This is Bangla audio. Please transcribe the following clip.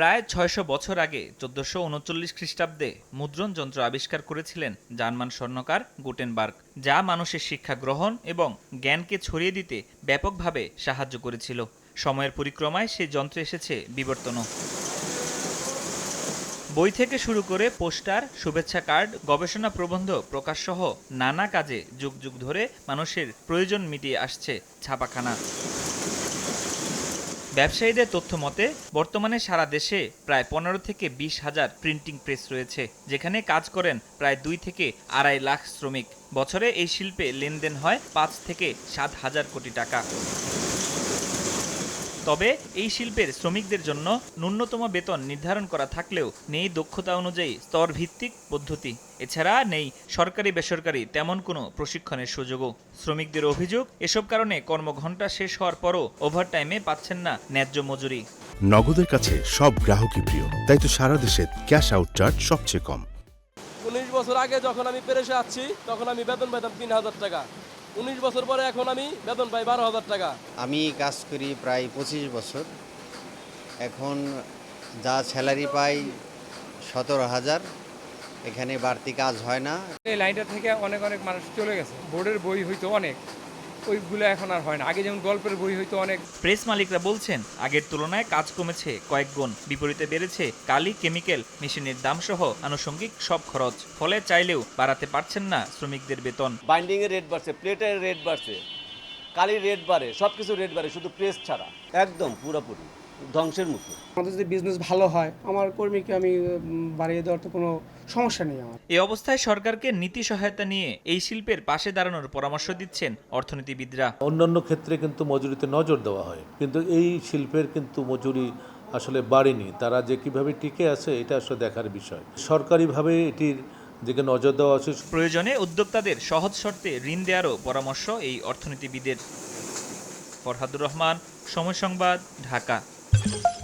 প্রায় ছয়শো বছর আগে চোদ্দশো উনচল্লিশ খ্রিস্টাব্দে মুদ্রণ যন্ত্র আবিষ্কার করেছিলেন জার্মান স্বর্ণকার গুটেনবার্গ, যা মানুষের শিক্ষা গ্রহণ এবং জ্ঞানকে ছড়িয়ে দিতে ব্যাপকভাবে সাহায্য করেছিল। সময়ের পরিক্রমায় সেই যন্ত্র এসেছে বিবর্তনও। বই থেকে শুরু করে পোস্টার, শুভেচ্ছা কার্ড, গবেষণা প্রবন্ধ, প্রকাশসহ নানা কাজে যুগ যুগ ধরে মানুষের প্রয়োজন মিটিয়ে আসছে ছাপাখানা। ব্যবসায়ীদের তথ্য মতে, বর্তমানে সারা দেশে প্রায় পনেরো থেকে বিশ হাজার প্রিন্টিং প্রেস রয়েছে, যেখানে কাজ করেন প্রায় দুই থেকে আড়াই লাখ শ্রমিক। বছরে এই শিল্পে লেনদেন হয় পাঁচ থেকে সাত হাজার কোটি টাকা। তবে এই শিল্পের শ্রমিকদের জন্য ন্যূনতম বেতন নির্ধারণ করা থাকলেও নেই দক্ষতা অনুযায়ী স্তর ভিত্তিক পদ্ধতি। এছাড়া নেই সরকারি বেসরকারি তেমন কোনো প্রশিক্ষণের সুযোগও। শ্রমিকদের অভিযোগ এসব কারণে কর্মঘণ্টা শেষ হওয়ার পরও ওভারটাইমে পাচ্ছেন না ন্যায্য মজুরি। নগদের কাছে সব গ্রাহকই প্রিয় তাই তো সারা দেশে ক্যাশ আউট চার্জ সবচেয়ে কম। উনিশ বছর আগে যখন আমি পেরেছে আসছি তখন আমি বেতন পাইতাম তিন হাজার টাকা। উনিশ বছর পরে এখন আমি বেতন পাই বারো হাজার টাকা। আমি কাজ করি প্রায় পঁচিশ বছর। এখন যা স্যালারি পাই সতেরো হাজার। এখানে বাড়তি কাজ হয় না। এই লাইনটা থেকে অনেক অনেক মানুষ চলে গেছে। বোর্ডের বই হইতো অনেক। ওইগুলো এখন আর হয় না। আগে যেমন গল্পের বই হইতো অনেক। প্রেস মালিকরা বলছেন আগের তুলনায় কাজ কমেছে কয়েক গুণ। বিপরীতে বেড়েছে কালি কেমিক্যাল মেশিনের দাম সহ আনুষঙ্গিক সব খরচ। ফলে চাইলেও বাড়াতে পারছেন না শ্রমিকদের বেতন। বাইন্ডিং এর রেট বাড়ছে প্লেটের রেট বাড়ছে কালির রেট বাড়ে সব কিছু রেট বাড়ে শুধু প্রেস ছাড়া। একদম পুরোপুরি। ধ্বংসের মুখে। আমাদের যদি বিজনেস ভালো হয় আমার কর্মীকে আমি বাড়িয়ে দেওয়ার তো কোনো সমস্যা নেই আমার। এই অবস্থায় সরকারকে নীতি সহায়তা নিয়ে এই শিল্পের পাশে দাঁড়ানোর পরামর্শ দিচ্ছেন অর্থনীতিবিদরা। অন্যান্য ক্ষেত্রে কিন্তু মজুরিতে নজর দেওয়া হয় কিন্তু এই শিল্পের কিন্তু মজুরি আসলে বাড়েনি। তারা যে কীভাবে টিকে আছে এটা আসলে দেখার বিষয়। সরকারিভাবে এটির দিকে নজর দেওয়া উচিত। প্রয়োজনে উদ্যোক্তাদের সহজ শর্তে ঋণ দেওয়ারও পরামর্শ এই অর্থনীতিবিদের। ফরহাদুর রহমান সময় সংবাদ ঢাকা। you